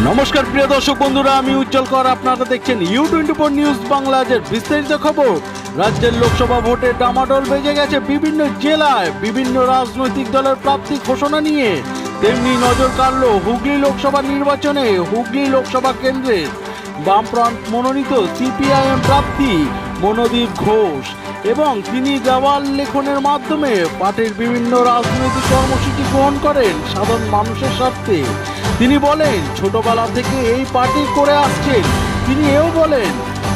নমস্কার, প্রিয় দর্শক বন্ধুরা, আমি উজ্জ্বল কর। আপনারা দেখছেন ইউ টোয়েন্টি ফোর নিউজ বাংলাদেশের বিস্তারিত খবর। রাজ্যের লোকসভা ভোটে ডামাডোল বেজে গেছে বিভিন্ন জেলায়। বিভিন্ন রাজনৈতিক দলের প্রাপ্তি ঘোষণা নিয়ে। তেমনি নজর কাড়ল হুগলি লোকসভা নির্বাচনে। হুগলি লোকসভা কেন্দ্রে বামপ্রান্ত মনোনীত সিপিআইএম প্রার্থী মনোদীপ ঘোষ এবং তিনি দেওয়াল লেখনের মাধ্যমে পার্টির বিভিন্ন রাজনৈতিক কর্মসূচি গ্রহণ করেন সাধারণ মানুষের স্বার্থে। তিনি বলেন, ছোটবেলা থেকে এই পার্টি করে আসছেন তিনি এও বলেন,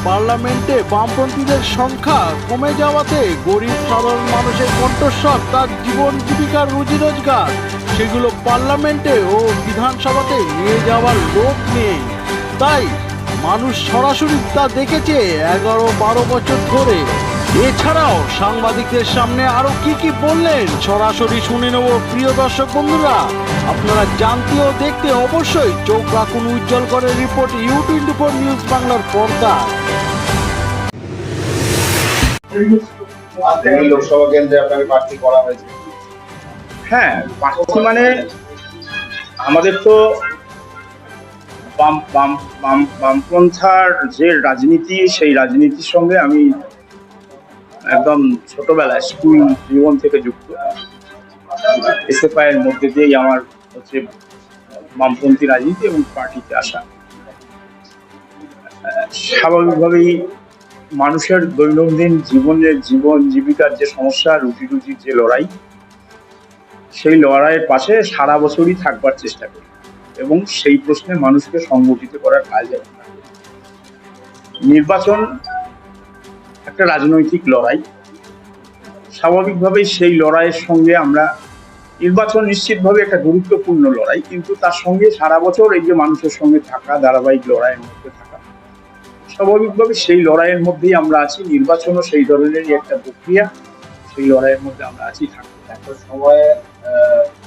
পার্লামেন্টে বামপন্থীদের সংখ্যা কমে যাওয়াতে গরিব, সাধারণ মানুষের কণ্ঠস্বর, তার জীবন জীবিকার রুজি রোজগার সেগুলো পার্লামেন্টে ও বিধানসভাতে নিয়ে যাওয়ার লোক নেই। তাই মানুষ সরাসরি তা দেখেছে এগারো বারো বছর ধরে। এছাড়াও সাংবাদিকদের সামনে আরও কি কি বললেন? সরাসরি শুনে নেব প্রিয় দর্শক বন্ধুরা। আপনারা জানতে ও দেখতে অবশ্যই চোখ রাখুন উজ্জ্বল করে report U twenty four news বাংলার পর্দায় এই লোকসভা কেন্দ্রে আপনাকে প্রার্থী করা হয়েছে। হ্যাঁ প্রার্থী মানে আমাদের তো বাম বাম বাম বামপন্থার যে রাজনীতি সেই রাজনীতির সঙ্গে আমি একদম ছোটবেলায় স্কুল জীবন থেকে যুক্ত। এসএফআই এর মধ্যে দিয়েই আমার হচ্ছে বামপন্থী রাজনীতি এবং পার্টিতে আসা। স্বাভাবিকভাবেই মানুষের দৈনন্দিন জীবনের জীবন জীবিকার যে সমস্যা রুটি রুটির যে লড়াই, সেই লড়াইয়ের পাশে সারা বছরই থাকবার চেষ্টা করি এবং সেই প্রশ্নে মানুষকে সংগঠিত করার কাজ নির্বাচন একটা রাজনৈতিক লড়াই। স্বাভাবিকভাবেই সেই লড়াইয়ের সঙ্গে আমরা নির্বাচন নিশ্চিতভাবে একটা গুরুত্বপূর্ণ লড়াই কিন্তু তার সঙ্গে সারা বছর এই যে মানুষের সঙ্গে থাকা ধারাবাহিক লড়াইয়ের মধ্যে থাকা স্বাভাবিকভাবে সেই লড়াইয়ের মধ্যেই আমরা আছি। নির্বাচনও সেই ধরনেরই একটা প্রক্রিয়া সেই লড়াইয়ের মধ্যে আমরা আছি থাকব একটা সময়ে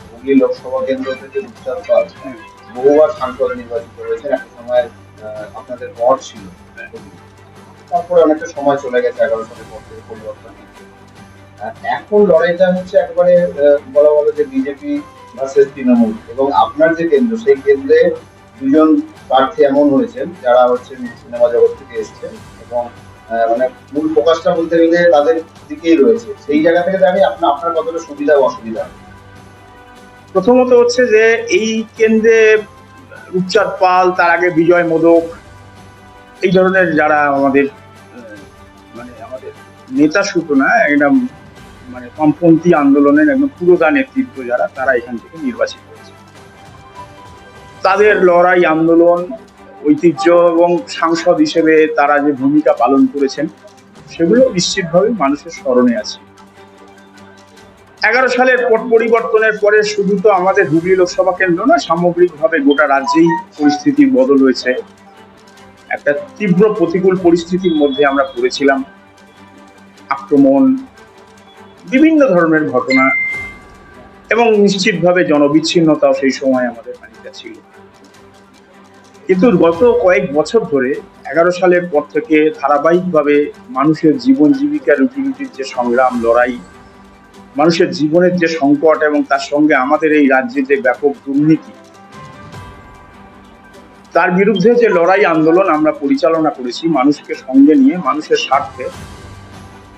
হুগলি লোকসভা কেন্দ্র থেকে রূপচাঁদ পাল বহুবার সাংসদ নির্বাচিত হয়েছেন। একটা সময় আপনাদের গড় ছিল। তারপরে অনেকটা সময় চলে গেছে এগারো সালের পর থেকে পরিবর্তন এখন লড়াইটা হচ্ছে একেবারে বলা বলে যে বিজেপি ভার্সেস তৃণমূল। এবং আপনার যে কেন্দ্র, সেই কেন্দ্রে দুজন প্রার্থী এমন হয়েছেন, যারা হচ্ছে সিনেমা জগৎ থেকে এসছেন এবং মানে মূল ফোকাসটা বলতে গেলে তাদের দিকেই রয়েছে। সেই জায়গা থেকে দাঁড়িয়ে আপনার আপনার কতটা সুবিধা অসুবিধা? প্রথমত হচ্ছে যে এই কেন্দ্রে রূপচাঁদ পাল, তার আগে বিজয় মোদক এই ধরনের যারা আমাদের মানে আমাদের নেতা শুধু না, একদম মানে বামপন্থী আন্দোলনের একদম পুরোদা নেতৃত্ব যারা, তারা এখান থেকে নির্বাচিত হয়েছে। তাদের লড়াই, আন্দোলন, ঐতিহ্য এবং সাংসদ হিসেবে তারা যে ভূমিকা পালন করেছেন, সেগুলো নিশ্চিতভাবে মানুষের স্মরণে আছে। এগারো সালের পট পরিবর্তনের পরে শুধু তো আমাদের হুগলি লোকসভা কেন্দ্র না, সামগ্রিকভাবে গোটা রাজ্যেই পরিস্থিতির বদল হয়েছে। একটা তীব্র প্রতিকূল পরিস্থিতির মধ্যে আমরা পড়েছিলাম। আক্রমণ, বিভিন্ন ধরনের ঘটনা এবং নিশ্চিতভাবে জনবিচ্ছিন্নতাও সেই সময় আমাদের খানিকটা ছিল। কিন্তু গত কয়েক বছর ধরে এগারো সালের পর থেকে ধারাবাহিকভাবে মানুষের জীবন জীবিকা রুটি রুটির যে সংগ্রাম, লড়াই, মানুষের জীবনের যে সংকট এবং তার সঙ্গে আমাদের এই রাজ্যে যে ব্যাপক দুর্নীতি তার বিরুদ্ধে যে লড়াই আন্দোলন আমরা পরিচালনা করেছি, মানুষকে সঙ্গে নিয়ে, মানুষের স্বার্থে,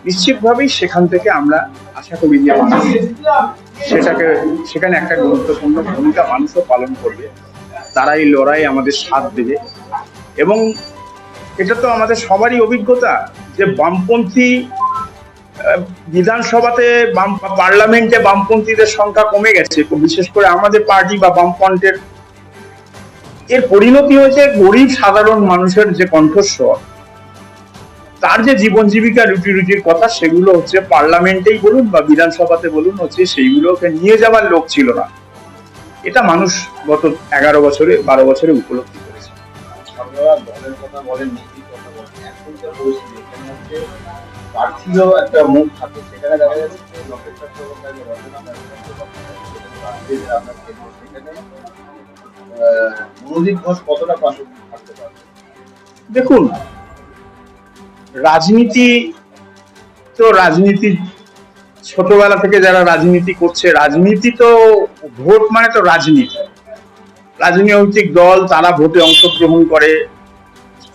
নিশ্চিতভাবেই সেখান থেকে আমরা আশা করি যে মানুষ সেটাকে, সেখানে একটা গুরুত্বপূর্ণ ভূমিকা মানুষও পালন করবে। তারা এই লড়াই আমাদের সাথ দেবে। এবং এটা তো আমাদের সবারই অভিজ্ঞতা যে বামপন্থী বিধানসভাতে বাম, পার্লামেন্টে বামপন্থীদের সংখ্যা কমে গেছে। বিশেষ করে আমাদের পার্টি বা বামফ্রন্টের এর পরিণতি হয়েছে গরিব সাধারণ মানুষের যে কণ্ঠস্বর। তার যে জীবন জীবিকা রুটি রুটির কথা সেগুলো হচ্ছে পার্লামেন্টেই বলুন বা বিধানসভাতে বলুন হচ্ছে সেইগুলোকে নিয়ে যাওয়ার লোক ছিল না। এটা মানুষ গত এগারো বছরে, বারো বছরে উপলব্ধি করেছে। মনোদীপ ঘোষ কতটা পাশে থাকতে দেখুন, রাজনীতি তো রাজনীতি, ছোটবেলা থেকে যারা রাজনীতি করছে, রাজনীতি তো ভোট মানে তো রাজনীতি। রাজনৈতিক দল, তারা ভোটে অংশগ্রহণ করে,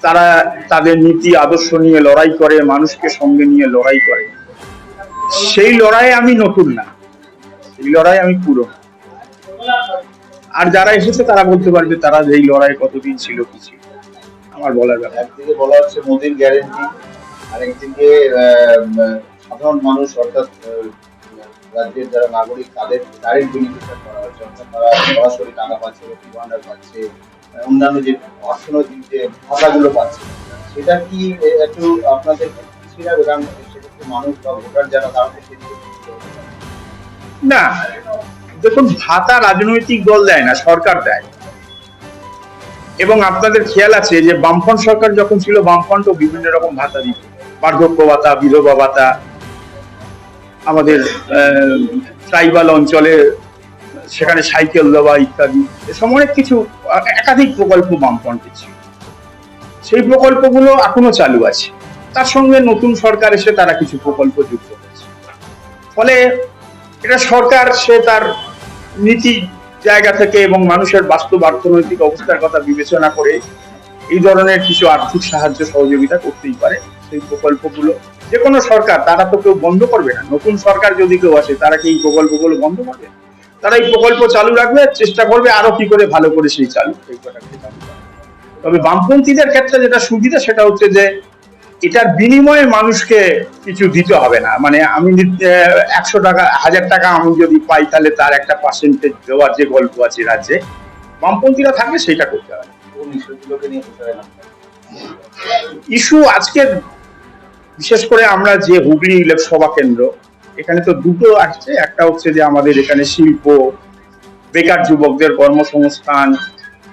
তারা তাদের নীতি, আদর্শ নিয়ে লড়াই করে, মানুষকে সঙ্গে নিয়ে লড়াই করে। সেই লড়াই আমি নতুন না। এই লড়াই আমি পুরো আর যারা এসেছে তারা বলতে পারবে তারা এই লড়াই কতদিন ছিল কি ছিল। আমার বলার ব্যাপার। একদিকে বলা হচ্ছে মোদির গ্যারেন্টি আর একদিকে সাধারণ মানুষ অর্থাৎ রাজ্যের যারা নাগরিক তাদের ডাইরেক্ট বেনিফিশিয়ার করা হচ্ছে। অর্থাৎ তারা সরাসরি টাকা পাচ্ছে লক্ষ্মী ভান্ডার পাচ্ছে অন্যান্য যে অর্থনৈতিক যে ভাতাগুলো পাচ্ছে সেটা কি একটু আপনাদের লাগবে কারণ সেক্ষেত্রে মানুষ বা ভোটার যারা তারা সেদিকে না। দেখুন, ভাতা রাজনৈতিক দল দেয় না, সরকার দেয়। এবং আপনাদের খেয়াল আছে যে বামফ্রন্ট সরকার যখন ছিল বামফ্রন্ট বিভিন্ন রকম ভাতা দিত। বার্ধক্য ভাতা, বিধবা ভাতা, আমাদের ট্রাইবাল অঞ্চলে সেখানে সাইকেল দেওয়া ইত্যাদি এসব অনেক কিছু, একাধিক প্রকল্প বামফ্রন্টের ছিল। সেই প্রকল্পগুলো এখনও চালু আছে। তার সঙ্গে নতুন সরকার এসে তারা কিছু প্রকল্প যুক্ত করেছে। ফলে এটা সরকার, সে তার নীতি জায়গা থেকে এবং মানুষের বাস্তব অর্থনৈতিক অবস্থার কথা বিবেচনা করে এই ধরনের কিছু আর্থিক সাহায্য, সহযোগিতা করতেই পারে সেই প্রকল্পগুলো। যে কোনো সরকার, তারা তো কেউ বন্ধ করবে না। নতুন সরকার যদি কেউ আসে, তারা কি এই প্রকল্পগুলো বন্ধ করবে? তারা এই প্রকল্প চালু রাখবে, চেষ্টা করবে আরও কি করে ভালো করে সেই চালু। কটাকে চালু তবে বামপন্থীদের ক্ষেত্রে যেটা সুবিধা, সেটা হচ্ছে যে এটার বিনিময়ে মানুষকে কিছু দিতে হবে না। মানে আমি একশো টাকা হাজার টাকা আমি যদি পাই তাহলে তার একটা পার্সেন্টেজ দেওয়ার যে গল্প আছে রাজ্যে বামপন্থীরা থাকলে সেটা করতে হবে। ইস্যু আজকের বিশেষ করে আমরা যে হুগলি লোকসভা কেন্দ্র এখানে তো দুটো আসছে। একটা হচ্ছে যে আমাদের এখানে শিল্প বেকার যুবকদের কর্মসংস্থান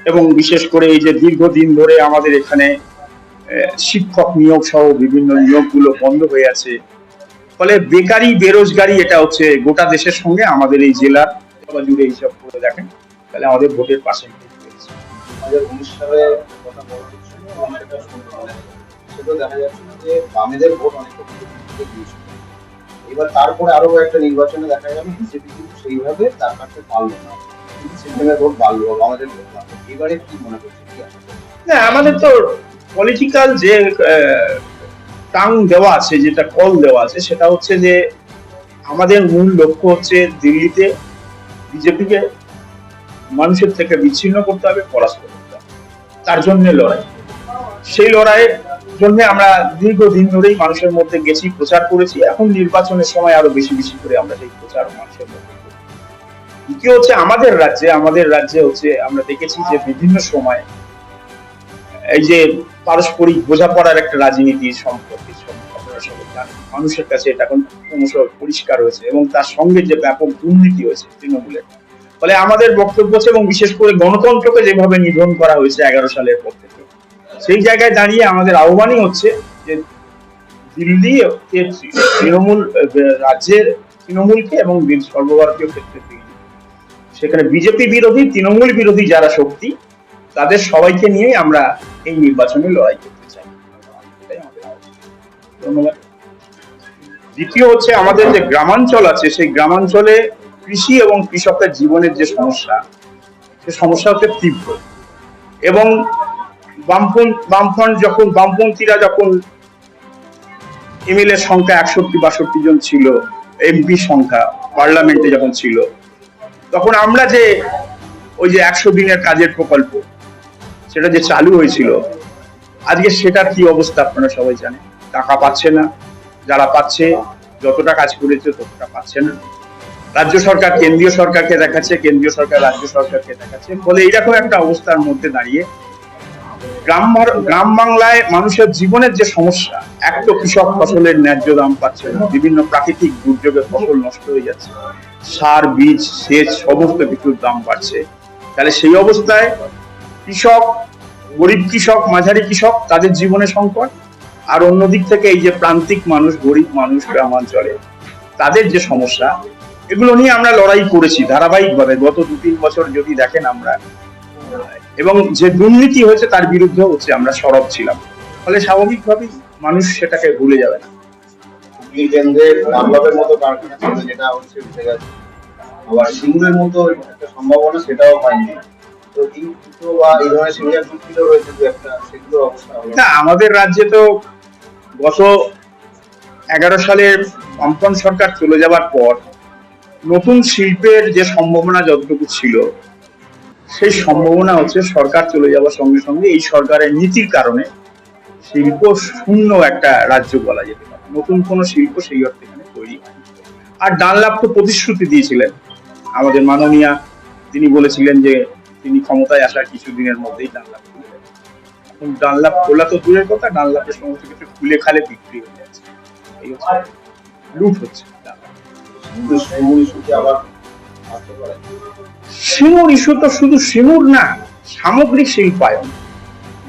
এবং বিশেষ করে এই যে দীর্ঘদিন ধরে আমাদের এখানে শিক্ষক নিয়োগ সহ বিভিন্ন নিয়োগগুলো বন্ধ হয়ে আছে। ফলে বেকারি বেরোজগারি এটা হচ্ছে গোটা দেশের সঙ্গে আমাদের এই জেলার জুড়ে হিসাব করে দেখেন। তাহলে আমাদের ভোটের অনেকটা এবার তারপরে আরও একটা নির্বাচনে দেখা গেল বিজেপি কিন্তু সেইভাবে তার কাছে পারল না। সিপিএমের ভোট বাড়লো আমাদের এবারে কি মনে করছে? না আমাদের তো পলিটিক্যাল যে টাং দেওয়া আছে, যেটা কল দেওয়া আছে, সেটা হচ্ছে যে আমাদের মূল লক্ষ্য হচ্ছে দিল্লিতে বিজেপিকে মানুষের থেকে বিচ্ছিন্ন করতে হবে, পরাস্ত করতে হবে। তার জন্য লড়াই। সেই লড়াইয়ের জন্য আমরা দীর্ঘদিন ধরেই মানুষের মধ্যে গেছি, প্রচার করেছি। এখন নির্বাচনের সময় আরও বেশি বেশি করে আমরা সেই প্রচার মানুষের মধ্যে দ্বিতীয় হচ্ছে আমাদের রাজ্যে আমাদের রাজ্যে হচ্ছে আমরা দেখেছি যে বিভিন্ন সময় এই যে পারস্পরিক বোঝাপড়ার একটা রাজনীতি সম্পর্কে। মানুষের কাছে এটা এখন ক্রমশ পরিষ্কার হয়েছে এবং তার সঙ্গে যে ব্যাপক দুর্নীতি হয়েছে তৃণমূলের, ফলে আমাদের বক্তব্য হচ্ছে এবং বিশেষ করে গণতন্ত্রকে যেভাবে নিধন করা হয়েছে এগারো সালের পর থেকে, সেই জায়গায় দাঁড়িয়ে আমাদের আহ্বানই হচ্ছে যে দিল্লি তৃণমূল, রাজ্যের তৃণমূলকে এবং সর্বভারতীয় ক্ষেত্রে সেখানে বিজেপি বিরোধী, তৃণমূল বিরোধী যারা শক্তি তাদের সবাইকে নিয়েই আমরা এই নির্বাচনে লড়াই করতে চাই। ধন্যবাদ দ্বিতীয় হচ্ছে আমাদের যে গ্রামাঞ্চল আছে, সেই গ্রামাঞ্চলে কৃষি এবং কৃষকের জীবনের যে সমস্যা, সে সমস্যা হচ্ছে তীব্র এবং বামপন্থ বামফ্রন্ট যখন, বামপন্থীরা যখন এমএলএ সংখ্যা একষট্টি, বাষট্টি জন ছিল এমপি সংখ্যা পার্লামেন্টে যখন ছিল, তখন আমরা যে ওই যে একশো দিনের কাজের প্রকল্প সেটা যে চালু হয়েছিল, আজকে সেটার কি অবস্থা আপনারা সবাই জানেন। টাকা পাচ্ছে না, যারা পাচ্ছে, যতটা কাজ করেছে ততটা পাচ্ছে না। রাজ্য সরকার কেন্দ্রীয় সরকারকে দেখাচ্ছে, কেন্দ্রীয় সরকার রাজ্য সরকারকে দেখাচ্ছে, ফলে এইরকম একটা অবস্থার মধ্যে দাঁড়িয়ে গ্রাম গ্রাম বাংলায় মানুষের জীবনের যে সমস্যা, এক তো কৃষক ফসলের ন্যায্য দাম পাচ্ছে না, বিভিন্ন প্রাকৃতিক দুর্যোগে ফসল নষ্ট হয়ে যাচ্ছে, সার, বীজ, সেচ, সমস্ত কিছুর দাম বাড়ছে। তাহলে সেই অবস্থায় কৃষক, গরিব কৃষক, মাঝারি কৃষক, তাদের জীবনে সংকট। আর অন্যদিক থেকে এই যে প্রান্তিক মানুষ, গরিব মানুষ গ্রামাঞ্চলে, তাদের যে সমস্যা, এগুলো নিয়ে আমরা লড়াই করেছি ধারাবাহিকভাবে গত দু তিন বছর যদি দেখেন আমরা। এবং যে দুর্নীতি হয়েছে তার বিরুদ্ধে হচ্ছে আমরা সরব ছিলাম। ফলে স্বাভাবিকভাবেই মানুষ সেটাকে ভুলে যাবে না। যেটা হচ্ছে আবার সিঙ্গুরের মতো একটা সম্ভাবনা, সেটাও হয়নি। না, আমাদের রাজ্যে তো গত এগারো সালের বামপন সরকার চলে যাওয়ার পর নতুন শিল্পের যে সম্ভাবনা যতটুকু ছিল, সেই সম্ভাবনা হচ্ছে সরকার চলে যাওয়ার সঙ্গে সঙ্গে এই সরকারের নীতির কারণে শিল্প শূন্য একটা রাজ্য বলা যেতে পারে। নতুন কোনো শিল্প সেই অর্থে এখানে তৈরি হয়নি। আর ডানলাভ তো প্রতিশ্রুতি দিয়েছিলেন। আমাদের মাননীয়া তিনি বলেছিলেন যে তিনি ক্ষমতায় আসার কিছুদিনের মধ্যেই ডানলাভ খুলবেন এখন ডানলাভ খোলা তো দূরের কথা ডানলাভের সমস্ত কিছু খুলে খালে বিক্রি হয়ে যাচ্ছে। এই হচ্ছে লুট হচ্ছে। সিমুর ইস্যু তো শুধু সিমুর না সামগ্রিক শিল্পায়ন।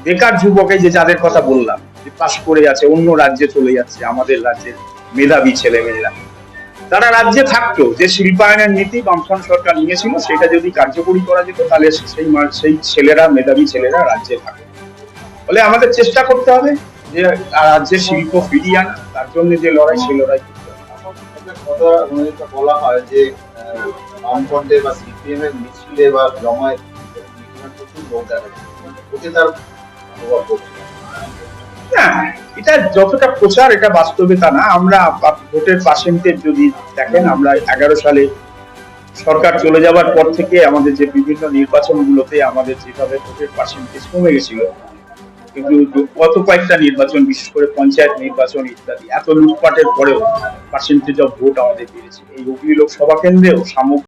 বেকার যুবকে যে যাদের কথা বললাম যে পাশ করে যাচ্ছে অন্য রাজ্যে চলে যাচ্ছে আমাদের রাজ্যের মেধাবী ছেলেমেয়েরা। তারা রাজ্যে থাকতো যে শিল্পায়নের নীতি বামফ্রন্ট সরকার নিয়েছিল সেটা যদি কার্যকরী করা যেত তাহলে সেই সেই ছেলেরা মেধাবী ছেলেরা রাজ্যে থাকতো। ফলে আমাদের চেষ্টা করতে হবে যে রাজ্যের শিল্প ফিরিয়ে আনা তার জন্য যে লড়াই সেই লড়াই করতে হবে। কথা বলা হয় যে আহ, বামফ্রন্টে বা সিপিএম এর মিছিলে বা জমায়েত প্রচুর লোক দেখা যায় তার প্রভাব পড়ছে। এটা যতটা প্রচার, এটা না। আমরা ভোটের পার্সেন্টেজ যদি দেখেন, আমরা এগারো সালে সরকার চলে যাওয়ার পর থেকে আমাদের যে বিভিন্ন নির্বাচনগুলোতে আমাদের যেভাবে ভোটের পার্সেন্টেজ কমে গেছিল, কিন্তু গত কয়েকটা নির্বাচন, বিশেষ করে পঞ্চায়েত নির্বাচন ইত্যাদি, এত লুটপাটের পরেও পার্সেন্টেজ অফ ভোট আমাদের বেড়েছে। এই হুগলি লোকসভা কেন্দ্রেও সামগ্রিক